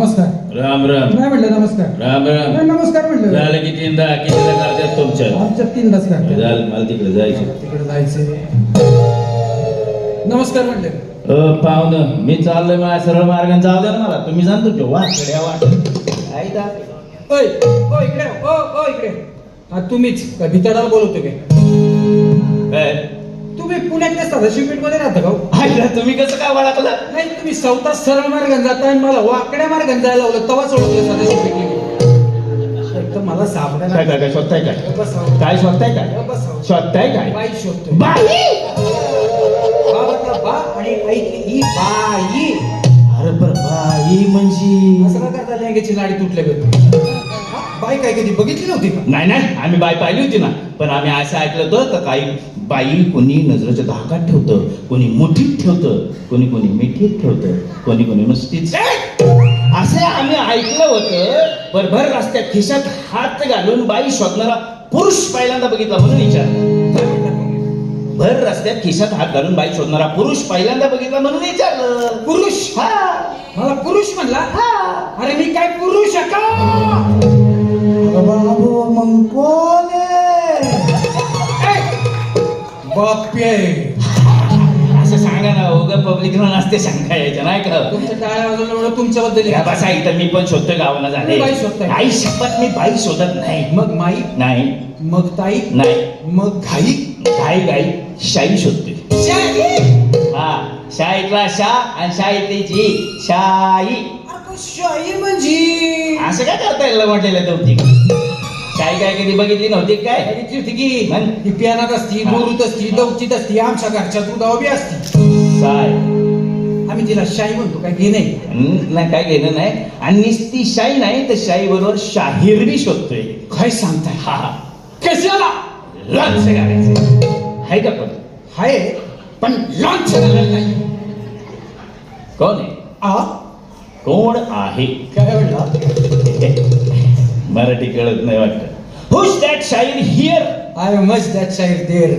नमस्कार. राम राम. नाही म्हटलं नमस्कार. राम नाही, राम नमस्कार म्हटलं. झालं की तीनदा कितीदा करतात तुमच्या? आमच्या तीन तास करतात झालं मला तिकडे जायचं. तिकडे जायचे नमस्कार म्हटलं. अ पाहुणं मी चाललोय माझ्या सरळ मार्गाने. जाऊ द्या ना मला. तुम्ही जाणतो की वा कड्या वाट. आई दा. ओय ओ इकडे ओ ओ इकडे. हा तुम्हीच. का भितडाला बोलवतो काय? काय? तुम्ही पुण्यातल्या सदाशिव पेठमध्ये राहता का हो? आईला तुम्ही कसं काय वळखलं? नाही तुम्ही चौथा सरळ मार्गाने जाता आणि मला वाकड्या मार्गाने जायला लावलं तवाच ओळखलं सदाशिव पेठ एक तर मला काय सापडायला काय काय शोधताय काय? बसावं. काय शोधताय काय? बसावं. शोधताय काय? बाई शोधतोय. बाई! बा आणि ही बाई. अरे बर बाई म्हणजे? असं का करता लँगेची लाडी तुटल्या बाई काय कधी बघितली नव्हती का? नाही नाही आम्ही बाई पाहिली होती ना. पण आम्ही असं ऐकलं होतं का काही बाई कोणी नजरेच्या धाकात ठेवतं कोणी मुठीत ठेवतं कोणी कोणी मिठीत ठेवतं कोणी कोणी नुसतीच असे आम्ही ऐकलं होतं. पर भर रस्त्यात खिशात हात घालून बाई शोधणारा पुरुष पहिल्यांदा बघितला म्हणून विचार? भर रस्त्यात खिशात हात घालून बाई शोधणारा पुरुष पहिल्यांदा बघितला म्हणून विचारलं. पुरुष? हा. मला पुरुष म्हणला? हा. अरे मी काय पुरुष का? बाप्पे असं सांगा ना उगा पब्लिक नसते सांगा यायचं नाही का? तुमच्या टाळ्या तुमच्याबद्दल या बसा इथं मी पण शोधतोय गावाला झाले तुम्ही बाई शोधताय? आई शपथ मी बाई शोधत नाही. मग माई? नाही. मग ताई? नाही. मग घाई? गाई गाई शाई शोधतोय. शाई? हा शाईतला शा आणि शाईतली जी शाई शाई म्हणजे? असं काय करता येईल म्हटलेलं नव्हती शाई काय कधी बघितली नव्हती काय? बघितली होती की. मग? ही पियानात असती हा. बोलूत असती दौतीत असती आमच्या घरच्या दुधावर बी असती. साय. आम्ही तिला शाई म्हणतो काय घे नाही. हं, नाही काय घेणं नाही. आणि नुसती शाई नाही तर शाई बरोबर शाहीर बी शोधतोय. काय सांगताय? हा. हा कशाला? लॉन्च करायचं आहे का पण हाय पण लॉन्च झालेलं नाही. कोण आहे? आ? कोण आहे? काय म्हणला? मराठी कळत नाही वाटत. Who's that Shahir here I much that Shahir there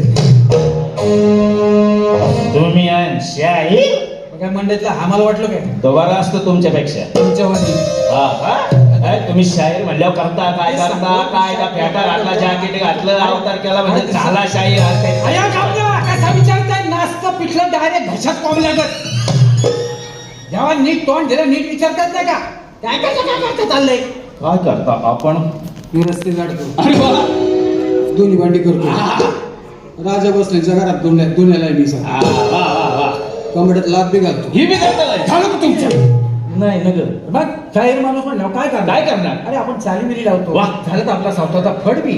तुम्ही आण शाहीर काय मंडळातलं आम्हाला वाटलं काय? बरा असतो तुमच्यापेक्षा. तुमच्या वाणी हा काय तुम्ही शाहीर म्हणल्यावर करता काय करता काय का फेटा घातला जॅकेट घातलं अवतार केला म्हणजे झाला शाहीर. आज काय अया गावला कसा विचारताय नाचतं पिठलं डायरेक्ट घशात कॉम लागत. जेव्हा नीट तोंड दिलं नीट विचारतात नाही का? काय कसं काय करता चाललंय? काय करता आपण? मी रस्ते काढतो अरे वा. दोन्ही भांडी करतो. राजा बसल्याच्या घरात दोन्या दोन्याला मी सांग वा, वा, वा. कमड्यात लाभ बी घालतो. ही बी करता काय? झालं का तुमचं? नाही नगर. मग शाहीर माणूस म्हणल्यावर काय करणार? काय करणार? अरे आपण चाली मिरी लावतो. वा. झालं तर आपला स्वतःचा फड बी.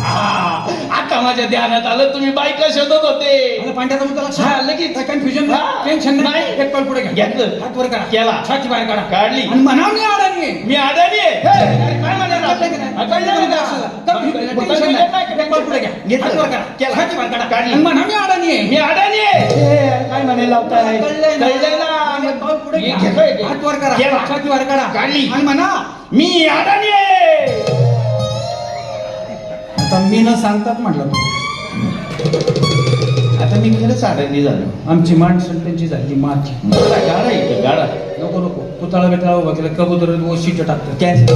हा, आता माझ्या ध्यानात आलं तुम्ही बायका शोधत पांढऱ्याचा मुद्दा हा, लगेच. कन्फ्युजन हा. टेन्शन नाही नाही. एक पाऊल पुढे घ्या घेतलं. हात वर करा केला. छाती बाहेर काढा काढली. आणि मी अडाणी आहे मी अडाणी आहे हे, काय म्हणाला? कळलं की नाही? हा, कळलं कळलं का? का? कन्फ्युजन नाही, टेन्शन कळलं नाही. नाही. एक पाऊल पुढे घ्या घेतलं. हात वर करा केला. छाती बाहेर काढा काढली. आणि म्हणा मी अडाणी आहे मी अडाणी आहे हे, काय म्हणे लावताय कळलंय ना? कळलंय ना एक पाऊल पुढे मी घ्या. घेतोय ते. हात वर करा केला. छाती बाहेर काढा काढली. आणि म्हणा मी अडाणी आहे आता मी न सांगतात म्हटलं आता मी खरंच अडाणी झालो. आमची माणसं त्यांची झाली माझी. गाडा गाडा इथं गाडा. नको नको. पुतळा बितळा उभा केला कबूतर शिट टाकतात. कॅन्सल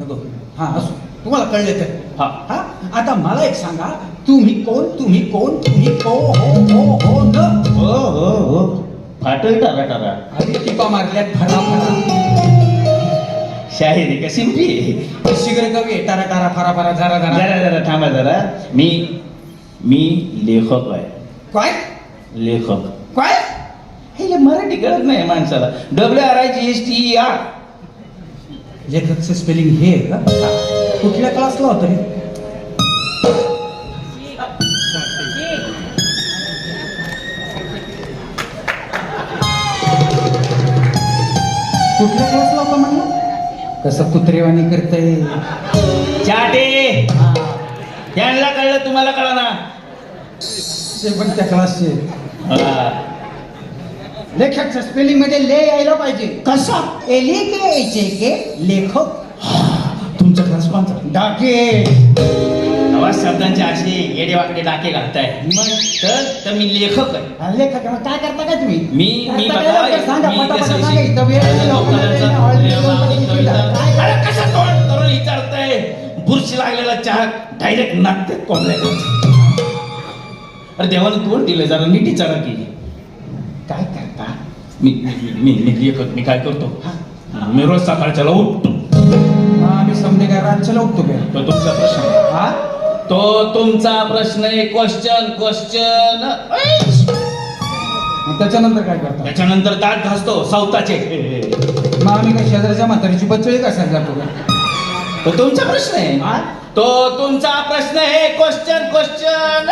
नको. हा असो. तुम्हाला कळले तर. हा. हा? आता मला एक सांगा तुम्ही कोण तुम्ही कोण तुम्ही को हो हो हो न हो हो हो. फाटल टारा टारा आधी टिपा मारल्यात फरा फरा शाहिरी का आहे शिगर कवी आहे, टारा टारा फरा फरा जरा जरा जरा जरा थांबा जरा. मी मी लेखक आहे. काय? लेखक. काय? हे मराठी कळत नाही माणसाला. W R I G S T R लेखकचं spelling हे आहे का? कुठल्या क्लासला होतं रे कुठल्या क्लासला होता म्हणलं? कसं कुत्रेवाणी करतय? चाटे! यांना कळलं तुम्हाला कळा ना? ते पण त्या क्लासचे स्पेलिंगमध्ये ले यायला पाहिजे. कसा? एली के एचे के लेखक. तुमचा क्लास कोणता? डाके. तेव्हा शब्दांचे असे येडेवाकडे डाके घालताय. मग? तर तर मी लेखक आहे. हा, लेखक आहे. मग काय करता काय तुम्ही? मी मी बघा लवकर सांगा मी पटापट कसं सांगा इथं वेळ नाही, नाही. काय? अरे? कसा तोंड विचारताय? बुरशी लागलेला चहा डायरेक्ट नाकतेत कोंबल्या अरे देवानं तोंड दिलं जरा नीट विचारा की. काय करता? मी मी मी मी लेखक मी काय करतो? हा. मी रोज सकाळच्याला उठतो. आम्ही समजे काय रातच्याला उठतो काय तो तुमचा प्रश्न. हा? तो तुमचा प्रश्न आहे क्वेश्चन क्वेश्चन त्याच्यानंतर काय करता? त्याच्यानंतर दात घासतो सावताचे मग आम्ही काय शेजारच्या म्हातारीची बच्चळी कशाला जातो का तो तुमचा प्रश्न आहे? तो तुमचा प्रश्न आहे क्वेश्चन क्वेश्चन